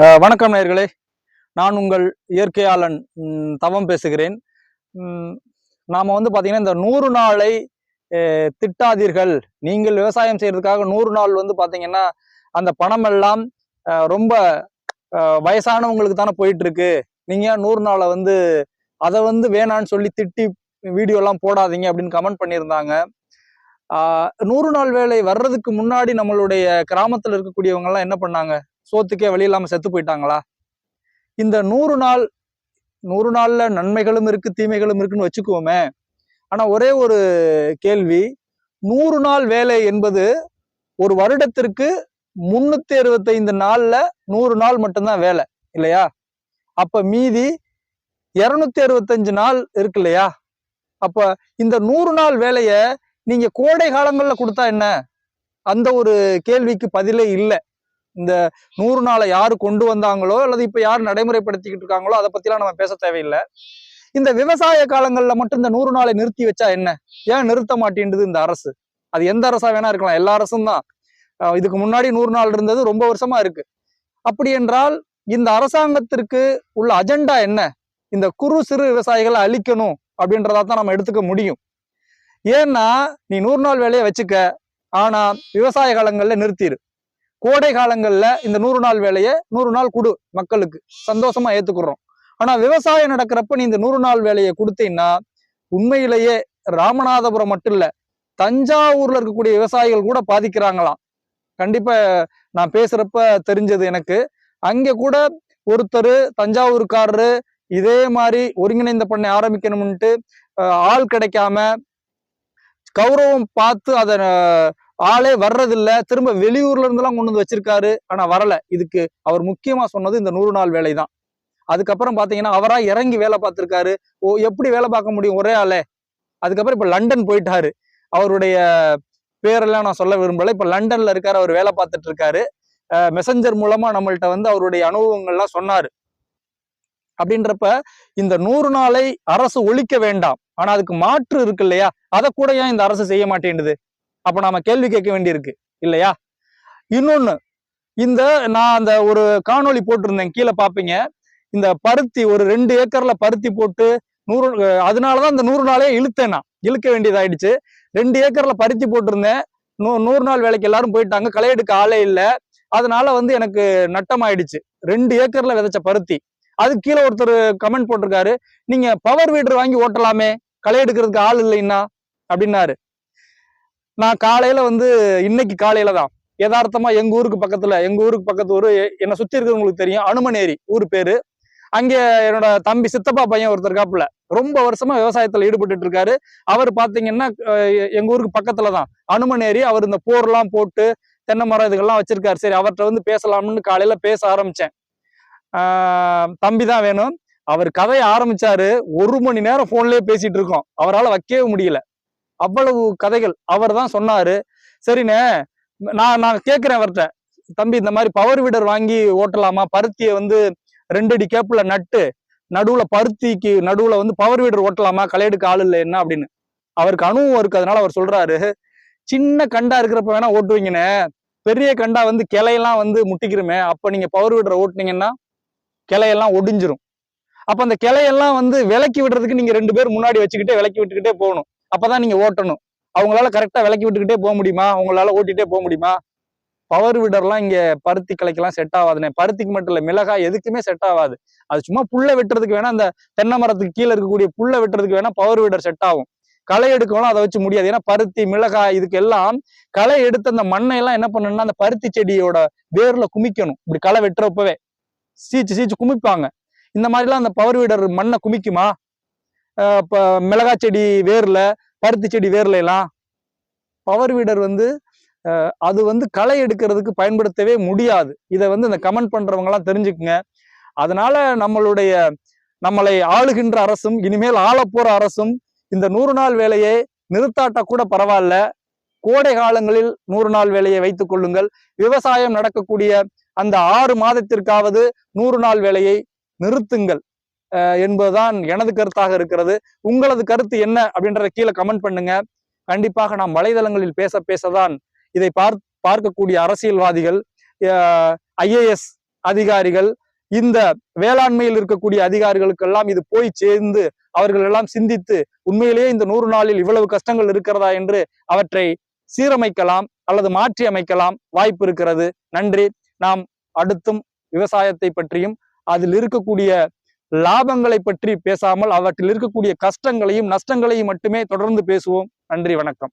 வணக்கம் நேர்களே. நான் உங்கள் இயற்கையாளன் தவம் பேசுகிறேன். நாம் வந்து பார்த்தீங்கன்னா இந்த நூறு நாளை திட்டாதீர்கள். நீங்கள் விவசாயம் செய்கிறதுக்காக நூறு நாள் வந்து பார்த்திங்கன்னா அந்த பணமெல்லாம் ரொம்ப வயசானவங்களுக்கு தானே போயிட்டுருக்கு. நீங்கள் நூறு நாளை வந்து அதை வந்து வேணான்னு சொல்லி திட்டி வீடியோலாம் போடாதீங்க அப்படின்னு கமெண்ட் பண்ணியிருந்தாங்க. நூறு நாள் வேலை வர்றதுக்கு முன்னாடி நம்மளுடைய கிராமத்தில் இருக்கக்கூடியவங்கெல்லாம் என்ன பண்ணாங்க? சோத்துக்கே வழி இல்லாமல் செத்து போயிட்டாங்களா? இந்த நூறு நாள் நூறு நாள்ல நன்மைகளும் இருக்கு தீமைகளும் இருக்குன்னு வச்சுக்குவோமே. ஆனா ஒரே ஒரு கேள்வி நூறு நாள் வேலை என்பது ஒரு வருடத்திற்கு முன்னூத்தி அறுபத்தைந்து நாள்ல நூறு நாள் மட்டும்தான் வேலை இல்லையா? அப்ப மீதி இருநூத்தி அறுபத்தஞ்சு நாள் இருக்கு இல்லையா? அப்ப இந்த நூறு நாள் வேலைய நீங்க கோடை காலங்கள்ல கொடுத்தா என்ன? அந்த ஒரு கேள்விக்கு பதிலே இல்லை. இந்த நூறு நாளை யார் கொண்டு வந்தாங்களோ அல்லது இப்போ யார் நடைமுறைப்படுத்திக்கிட்டு இருக்காங்களோ அதை பத்திலாம் நம்ம பேச தேவையில்லை. இந்த விவசாய காலங்களில் மட்டும் இந்த நூறு நாளை நிறுத்தி வச்சா என்ன? ஏன் நிறுத்த மாட்டேன்றது இந்த அரசு? அது எந்த அரசா வேணா இருக்கலாம் எல்லா அரசும் தான். இதுக்கு முன்னாடி நூறு நாள் இருந்தது ரொம்ப வருஷமா இருக்கு. அப்படி என்றால் இந்த அரசாங்கத்திற்கு உள்ள அஜெண்டா என்ன? இந்த குறு சிறு விவசாயிகளை அழிக்கணும் அப்படின்றதா தான் நம்ம எடுத்துக்க முடியும். ஏன்னா நீ நூறு நாள் வேலையை வச்சுக்க ஆனா விவசாய காலங்களில் நிறுத்திடு கோடை காலங்கள்ல இந்த நூறு நாள் வேலையை நூறு நாள் கொடு மக்களுக்கு. சந்தோஷமா ஏத்துக்கிறோம். ஆனா விவசாயம் நடக்கிறப்ப நீ இந்த நூறு நாள் வேலையை கொடுத்தீங்கன்னா உண்மையிலேயே ராமநாதபுரம் மட்டும் இல்ல தஞ்சாவூர்ல இருக்கக்கூடிய விவசாயிகள் கூட பாதிக்கிறாங்களாம். கண்டிப்பா நான் பேசுறப்ப தெரிஞ்சது எனக்கு. அங்க கூட ஒருத்தர் தஞ்சாவூர்காரரு இதே மாதிரி ஒருங்கிணைந்த பண்ணை ஆரம்பிக்கணும்ன்ட்டு ஆள் கிடைக்காம கௌரவம் பார்த்து அதை ஆளே வர்றதில்ல. திரும்ப வெளியூர்ல இருந்தெல்லாம் கொண்டு வந்து வச்சிருக்காரு. ஆனா வரல. இதுக்கு அவர் முக்கியமா சொன்னது இந்த நூறு நாள் வேலை தான். அதுக்கப்புறம் பாத்தீங்கன்னா அவரா இறங்கி வேலை பார்த்திருக்காரு. ஓ எப்படி வேலை பார்க்க முடியும் ஒரே ஆளே? அதுக்கப்புறம் இப்ப லண்டன் போயிட்டாரு. அவருடைய பேரெல்லாம் நான் சொல்ல விரும்பல. இப்ப லண்டன்ல இருக்காரு அவர் வேலை பார்த்துட்டு இருக்காரு மெசஞ்சர் மூலமா நம்மள்ட்ட வந்து அவருடைய அனுபவங்கள்லாம் சொன்னாரு. அப்படின்றப்ப இந்த நூறு நாளை அரசு ஒழிக்க வேண்டாம். ஆனா அதுக்கு மாற்று இருக்கு இல்லையா? அதை கூட ஏன் இந்த அரசு செய்ய மாட்டேங்குது அப்போ நாம கேள்வி கேட்க வேண்டியிருக்கு இல்லையா? இன்னொன்னு இந்த நான் அந்த ஒரு காணொளி போட்டிருந்தேன் கீழே பாப்பீங்க. இந்த பருத்தி ஒரு ரெண்டு ஏக்கர்ல பருத்தி போட்டு நூறு அதனால அதனாலதான் இந்த நூறு நாளே இழுத்தேன் நான். இழுக்க வேண்டியதாயிடுச்சு. ரெண்டு ஏக்கர்ல பருத்தி போட்டிருந்தேன். நூ நூறு நாள் வேலைக்கு எல்லாரும் போயிட்டாங்க. களை எடுக்க ஆளே இல்லை. அதனால வந்து எனக்கு நட்டம் ஆயிடுச்சு ரெண்டு ஏக்கர்ல விதைச்ச பருத்தி. அதுக்கு கீழே ஒருத்தர் கமெண்ட் போட்டிருக்காரு. நீங்க பவர் வீடர் வாங்கி ஓட்டலாமே. களை எடுக்கிறதுக்கு ஆள் இல்லைன்னா அப்படின்னாரு. நான் காலையில வந்து இன்னைக்கு காலையில தான். யதார்த்தமா எங்க ஊருக்கு பக்கத்துல எங்க ஊருக்கு பக்கத்து ஊரு என்னை சுத்தி இருக்கிறவங்களுக்கு தெரியும். அனுமனேரி ஊர் பேரு. அங்க என்னோட தம்பி சித்தப்பா பையன் ஒருத்தர் காப்புல ரொம்ப வருஷமா விவசாயத்துல ஈடுபட்டு இருக்காரு. அவர் பாத்தீங்கன்னா எங்க ஊருக்கு பக்கத்துல தான். அனுமனேரி அவர் இந்த போர்லாம் போட்டு தென்னை மரம் இதுக்கெல்லாம் வச்சிருக்காரு. சரி அவர்கிட்ட வந்து பேசலாம்னு காலையில பேச ஆரம்பிச்சேன். தம்பி தான் வேணும். அவர் கதையை ஆரம்பிச்சாரு. ஒரு மணி நேரம் போன்லயே பேசிட்டு இருக்கோம். அவரால் வைக்கவே முடியல. அவ்வளவு கதைகள் அவர் தான் சொன்னாரு. சரிண்ணே நான் நான் கேட்கிறேன் அவர்கிட்ட தம்பி இந்த மாதிரி பவர் வீடர் வாங்கி ஓட்டலாமா? பருத்தியை வந்து ரெண்டு அடி கேப்பில் நட்டு நடுவுல பருத்திக்கு நடுவுல வந்து பவர் வீடர் ஓட்டலாமா? களையெடுக்க ஆள் இல்லை என்ன அப்படின்னு. அவருக்கு அனுபவம் இருக்கு அதனால அவர் சொல்றாரு. சின்ன கண்டா இருக்கிறப்ப வேணா ஓட்டுவீங்கண்ணே. பெரிய கண்டா வந்து கிளையெல்லாம் வந்து முட்டிக்கிறோமே அப்ப நீங்க பவர் வீடரை ஓட்டுனீங்கன்னா கிளையெல்லாம் ஒடிஞ்சிரும். அப்ப அந்த கிளையெல்லாம் வந்து விலக்கி விடுறதுக்கு நீங்க ரெண்டு பேர் முன்னாடி வச்சுக்கிட்டே விலக்கி விட்டுக்கிட்டே போகணும். அப்பதான் நீங்க ஓட்டணும். அவங்களால கரெக்டா விளக்கி விட்டுக்கிட்டே போக முடியுமா? அவங்களால ஓட்டிகிட்டே போக முடியுமா? பவர் விடர்லாம் இங்க பருத்தி கிளைக்கெல்லாம் செட் ஆகாதுண்ணே பருத்திக்கு மட்டும் இல்லை மிளகாய் எதுக்குமே செட் ஆகாது அது சும்மா புல்லை வெட்டுறதுக்கு வேணா அந்த தென்னை மரத்துக்கு கீழே இருக்கக்கூடிய புல்லை வெட்டுறதுக்கு வேணா பவர் விடர் செட் ஆகும். களை எடுக்கணும் அதை வச்சு முடியாது. ஏன்னா பருத்தி மிளகாய் இதுக்கு எல்லாம் களை எடுத்து அந்த மண்ணை எல்லாம் என்ன பண்ணணும்னா அந்த பருத்தி செடியோட வேர்ல குமிக்கணும். இப்படி களை வெட்டுறப்பவே சீச்சு சீச்சு குமிப்பாங்க. இந்த மாதிரிலாம் அந்த பவர் வீடர் மண்ணை குமிக்குமா? இப்போ மிளகாய் செடி வேரில் பருத்தி செடி வேர்ல எல்லாம் பவர் வீடர் வந்து அது வந்து களை எடுக்கிறதுக்கு பயன்படுத்தவே முடியாது. இதை வந்து இந்த கமெண்ட் பண்ணுறவங்கலாம் தெரிஞ்சுக்குங்க. அதனால நம்மளுடைய நம்மளை ஆளுகின்ற அரசும் இனிமேல் ஆளப்போற அரசும் இந்த நூறு நாள் வேலையை நிறுத்தாட்ட கூட பரவாயில்ல. கோடை காலங்களில் நூறு நாள் வேலையை வைத்துக் கொள்ளுங்கள். விவசாயம் நடக்கக்கூடிய அந்த ஆறு மாதத்திற்காவது நூறு நாள் வேலையை நிறுத்துங்கள். என்பதுதான் எனது கருத்தாக இருக்கிறது. உங்களது கருத்து என்ன அப்படின்றத கீழே கமெண்ட் பண்ணுங்க. கண்டிப்பாக நாம் வலைதளங்களில் பேச பேசதான் இதை பார் பார்க்கக்கூடிய அரசியல்வாதிகள் ஐஏஎஸ் அதிகாரிகள் இந்த வேளாண்மையில் இருக்கக்கூடிய அதிகாரிகளுக்கெல்லாம் இது போய் சேர்ந்து அவர்கள் எல்லாம் சிந்தித்து உண்மையிலேயே இந்த நூறு நாளில் இவ்வளவு கஷ்டங்கள் இருக்கிறதா என்று அவற்றை சீரமைக்கலாம் அல்லது மாற்றி அமைக்கலாம் வாய்ப்பு இருக்கிறது. நன்றி. நாம் அடுத்தும் விவசாயத்தை பற்றியும் அதில் இருக்கக்கூடிய லாபங்களை பற்றி பேசாமல் அவற்றில் இருக்கக்கூடிய கஷ்டங்களையும் நஷ்டங்களையும் மட்டுமே தொடர்ந்து பேசுவோம். நன்றி வணக்கம்.